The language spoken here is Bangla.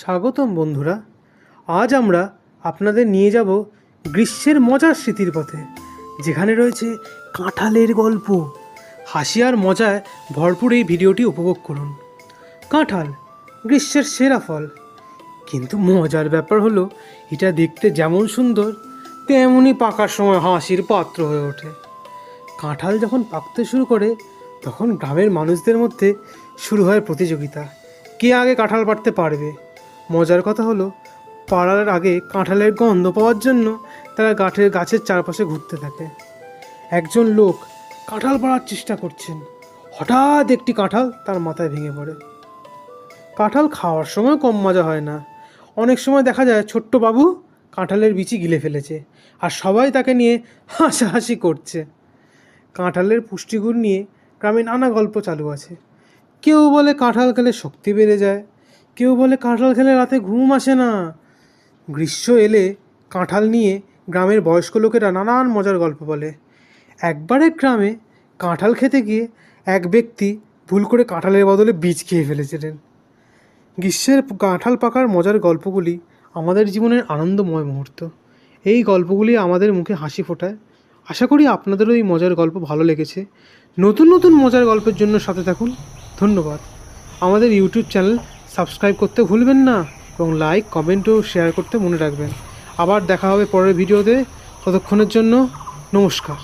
স্বাগতম বন্ধুরা। আজ আমরা আপনাদের নিয়ে যাব গ্রীষ্মের মজার স্মৃতির পথে, যেখানে রয়েছে কাঁঠালের গল্প। হাসি আর মজায় ভরপুর এই ভিডিওটি উপভোগ করুন। কাঁঠাল, গ্রীষ্মের সেরা ফল। কিন্তু মজার ব্যাপার হলো, এটা দেখতে যেমন সুন্দর তেমনই পাকার সময় হাসির পাত্র হয়ে ওঠে। কাঁঠাল যখন পাকতে শুরু করে, তখন গ্রামের মানুষদের মধ্যে শুরু হয় প্রতিযোগিতা। কে আগে কাঁঠাল পাড়তে পারবে? মজার কথা হলো, পাড়ার আগে কাঁঠালের গন্ধ পাওয়ার জন্য তারা গাঠের গাছের চারপাশে ঘুরতে থাকে। একজন লোক কাঁঠাল পাড়ার চেষ্টা করছেন। হঠাৎ একটি কাঁঠাল তার মাথায় ভেঙে পড়ে। কাঁঠাল খাওয়ার সময় কম মজা হয় না। অনেক সময় দেখা যায় ছোট্ট বাবু কাঁঠালের বিচি গিলে ফেলেছে আর সবাই তাকে নিয়ে হাসাহাসি করছে। কাঁঠালের পুষ্টিগুণ নিয়ে গ্রামে নানা গল্প চালু আছে। কেউ বলে কাঁঠাল খেলে শক্তি বেড়ে যায় কেউ বলে কাঁঠাল খেলে রাতে ঘুম আসে না। গ্রীষ্ম এলে কাঁঠাল নিয়ে গ্রামের বয়স্ক লোকেরা নানান মজার গল্প বলে। একবার এক গ্রামে কাঁঠাল খেতে গিয়ে এক ব্যক্তি ভুল করে কাঁঠালের বদলে বীজ খেয়ে ফেলেছিলেন। গ্রীষ্মের কাঁঠাল পাকার মজার গল্পগুলি আমাদের জীবনের আনন্দময় মুহূর্ত। এই গল্পগুলি আমাদের মুখে হাসি ফোটায়। আশা করি আপনাদেরও এই মজার গল্প ভালো লেগেছে। নতুন নতুন মজার গল্পের জন্য সাথে থাকুন। ধন্যবাদ। আমাদের ইউটিউব চ্যানেল সাবস্ক্রাইব করতে ভুলবেন না এবং লাইক, কমেন্ট ও শেয়ার করতে মনে রাখবেন। আবার দেখা হবে পরের ভিডিওতে। ততক্ষণের জন্য নমস্কার।